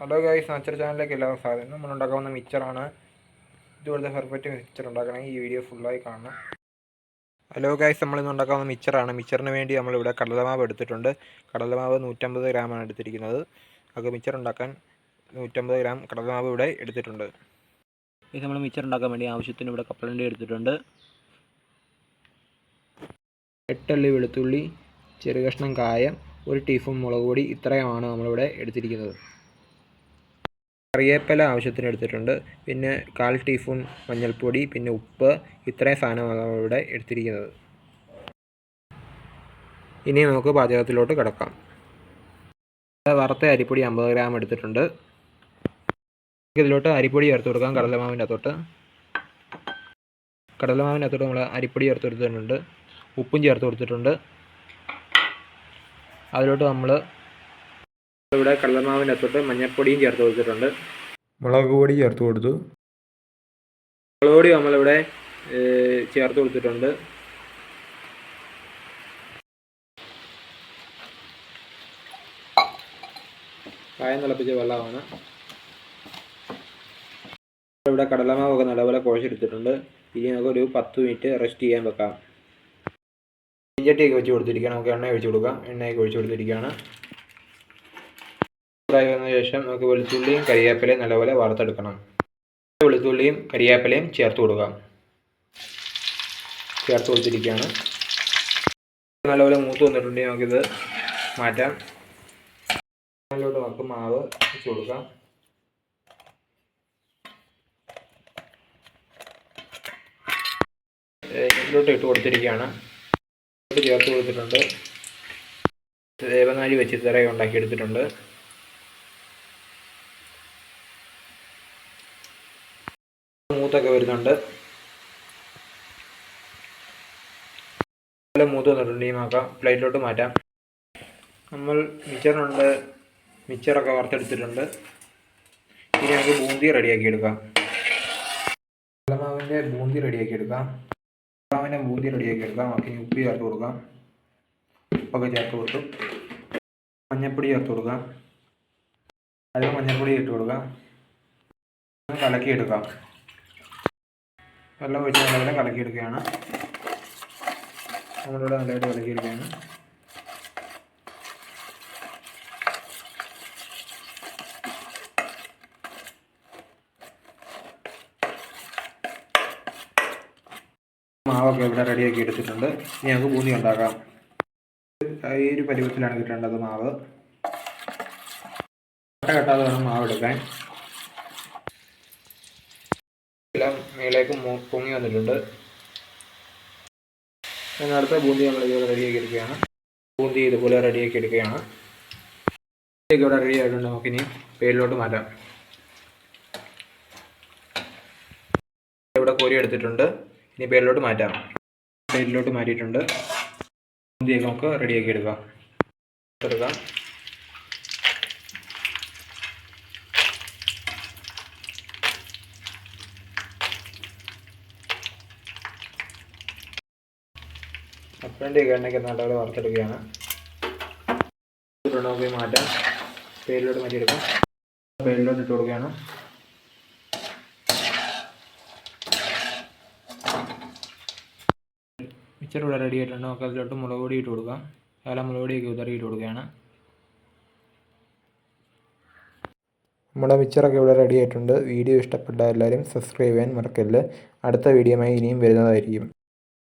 Hello guys nature ചാനലിലേക്ക് എല്ലാവർക്കും സ്വാഗതം. നമ്മൾ ഉണ്ടാക്കാവുന്ന മിക്സറാണ് ഇതുപോലത്തെ പെർഫെക്റ്റ് മിക്സർ ഉണ്ടാക്കണമെങ്കിൽ ഈ വീഡിയോ ഫുള്ളായി കാണണം. ഹലോ ഗൈസ് നമ്മൾ ഇന്ന് ഉണ്ടാക്കാവുന്ന മിക്സറാണ് മിക്സറിന് വേണ്ടി നമ്മളിവിടെ കടലമാവ് എടുത്തിട്ടുണ്ട്. കടലമാവ് നൂറ്റമ്പത് ഗ്രാമാണ് എടുത്തിരിക്കുന്നത്. അത് മിക്സർ ഉണ്ടാക്കാൻ നൂറ്റമ്പത് ഗ്രാം കടലമാവ് ഇവിടെ എടുത്തിട്ടുണ്ട്. ഇത് നമ്മൾ മിച്ചർ ഉണ്ടാക്കാൻ വേണ്ടി ആവശ്യത്തിന് ഇവിടെ കപ്പലണ്ടി എടുത്തിട്ടുണ്ട്. എട്ടല്ലി വെളുത്തുള്ളി ചെറുകഷ്ണം കായം ഒരു ടീസ്പൂൺ മുളക് പൊടി ഇത്രയുമാണ് നമ്മളിവിടെ എടുത്തിരിക്കുന്നത്. കറിവേപ്പില ആവശ്യത്തിന് എടുത്തിട്ടുണ്ട് പിന്നെ കാൽ ടീസ്പൂൺ മഞ്ഞൾപ്പൊടി പിന്നെ ഉപ്പ്. ഇത്രയും സാധനമാണ് ഇവിടെ എടുത്തിരിക്കുന്നത്. ഇനി നമുക്ക് പാചകത്തിലോട്ട് കിടക്കാം. വറുത്ത അരിപ്പൊടി അമ്പത് ഗ്രാം എടുത്തിട്ടുണ്ട്. ഇതിലോട്ട് അരിപ്പൊടി ചേർത്ത് കൊടുക്കാം കടലമാവിന്റെ അകത്തോട്ട്. കടലമാവിന്റെ അകത്തോട്ട് നമ്മൾ അരിപ്പൊടി ചേർത്ത് കൊടുത്തിട്ടുണ്ട്. ഉപ്പും ചേർത്ത് കൊടുത്തിട്ടുണ്ട്. അതിലോട്ട് നമ്മൾ ഇവിടെ കള്ളമാവിന്റെ അകത്തോട്ട് മഞ്ഞപ്പൊടിയും ചേർത്ത് കൊടുത്തിട്ടുണ്ട്. മുളക് പൊടി ചേർത്ത് കൊടുത്തു. മുളക് പൊടി നമ്മളിവിടെ ചേർത്ത് കൊടുത്തിട്ടുണ്ട്. കായം തിളപ്പിച്ച വെള്ളമാണ്. ഇവിടെ കടലമാവൊക്കെ നല്ലപോലെ കുഴച്ചെടുത്തിട്ടുണ്ട്. ഇനി നമുക്ക് ഒരു പത്ത് മിനിറ്റ് റെസ്റ്റ് ചെയ്യാൻ വെക്കാം. ഇഞ്ചട്ടിയൊക്കെ വെച്ച് കൊടുത്തിരിക്കുകയാണ്. നമുക്ക് എണ്ണ ഒഴിച്ച് കൊടുക്കാം. എണ്ണയൊക്കെ ഒഴിച്ച് കൊടുത്തിരിക്കുകയാണ്. ചൂടായി വന്ന ശേഷം നമുക്ക് വെളുത്തുള്ളിയും കരിവേപ്പിലയും നല്ലപോലെ വറുത്തെടുക്കണം. വെളുത്തുള്ളിയും കരിവേപ്പിലയും ചേർത്ത് കൊടുക്കാം ചേർത്ത് കൊടുത്തിരിക്കുകയാണ്. നല്ലപോലെ മൂത്ത് വന്നിട്ടുണ്ടെങ്കിൽ നമുക്കിത് മാറ്റാം. നല്ലോട്ട് നമുക്ക് മാവ് വെച്ച് കൊടുക്കാം. ോട്ട് ഇട്ട് കൊടുത്തിരിക്കുകയാണ്. ചേർത്ത് കൊടുത്തിട്ടുണ്ട്. ദേവനാഴി വെച്ച് ഇത്രയും ഉണ്ടാക്കിയെടുത്തിട്ടുണ്ട്. മൂത്തൊക്കെ വരുന്നുണ്ട്. നല്ല മൂത്ത് വന്നിട്ടുണ്ട്. ഈ പ്ലേറ്റിലോട്ട് മാറ്റാം. നമ്മൾ മിച്ചറുണ്ട് മിച്ചറൊക്കെ വറുത്തെടുത്തിട്ടുണ്ട്. ഇനി നമുക്ക് ബൂന്തി റെഡിയാക്കി എടുക്കാം. കടലമാവിന്റെ ബൂന്തി റെഡിയാക്കി എടുക്കാം. കടലമാവിന്റെ ബൂന്തി റെഡിയാക്കി എടുക്കാം. ഇനി ഉപ്പ് ചേർത്ത് കൊടുക്കാം. ഉപ്പൊക്കെ ചേർത്ത് കൊടുത്തു. മഞ്ഞപ്പൊടി ചേർത്ത് കൊടുക്കാം. അതിൽ മഞ്ഞൾപ്പൊടി ഇട്ട് കൊടുക്കാം. കലക്കി കലക്കിയെടുക്കാം വെള്ളം ഒഴിച്ച് നല്ലപോലെ കലക്കിയെടുക്കുകയാണ്. നമ്മളിവിടെ നല്ലതായിട്ട് കലക്കിയെടുക്കുകയാണ്. മാവൊക്കെ ഇവിടെ റെഡിയാക്കി എടുത്തിട്ടുണ്ട്. ഇനി നമുക്ക് ബൂന്തി ഉണ്ടാക്കാം. ഈ ഒരു പരുവത്തിലാണ് കിട്ടേണ്ടത് മാവ്. കട്ട കെട്ടാതെ വേണം മാവ് എടുക്കാൻ. എല്ലാം മേലേക്ക് പൊങ്ങി വന്നിട്ടുണ്ട്. എന്നാൽ അടുത്ത ബൂന്തി നമ്മൾ ഇതുപോലെ റെഡിയാക്കി എടുക്കുകയാണ്. ബൂന്തി ഇതുപോലെ റെഡിയാക്കി എടുക്കുകയാണ്. ഇവിടെ റെഡി ആയിട്ടുണ്ട്. നമുക്കിനി പേരിലോട്ട് മാറ്റാം. ഇവിടെ കോരി എടുത്തിട്ടുണ്ട്. ഇനി പേരിലോട്ട് മാറ്റാം. പേരിലോട്ട് മാറ്റിയിട്ടുണ്ട്. ബൂന്തിയൊക്കെ നമുക്ക് റെഡിയാക്കി എടുക്കാം. എടുക്കാം. അപ്പന്റെയൊക്കെ എണ്ണയ്ക്ക് നല്ലപോലെ വറുത്തെടുക്കുകയാണ്. നമുക്ക് മാറ്റാം. പേരിലോട്ട് മാറ്റിയെടുക്കാം. പേരിലോട്ട് ഇട്ട് കൊടുക്കുകയാണ്. മിച്ചർ ഇവിടെ റെഡി ആയിട്ടുണ്ട്. നമുക്ക് അതിലോട്ട് മുളക് പൊടി ഇട്ട് കൊടുക്കാം. ഏല മുളക് പൊടിയൊക്കെ ഉതറി ഇട്ട് കൊടുക്കുകയാണ്. നമ്മുടെ മിച്ചറൊക്കെ ഇവിടെ റെഡി ആയിട്ടുണ്ട്. വീഡിയോ ഇഷ്ടപ്പെട്ട എല്ലാവരും സബ്സ്ക്രൈബ് ചെയ്യാൻ മറക്കല്ല് അടുത്ത വീഡിയോയുമായി ഇനിയും വരുന്നതായിരിക്കും.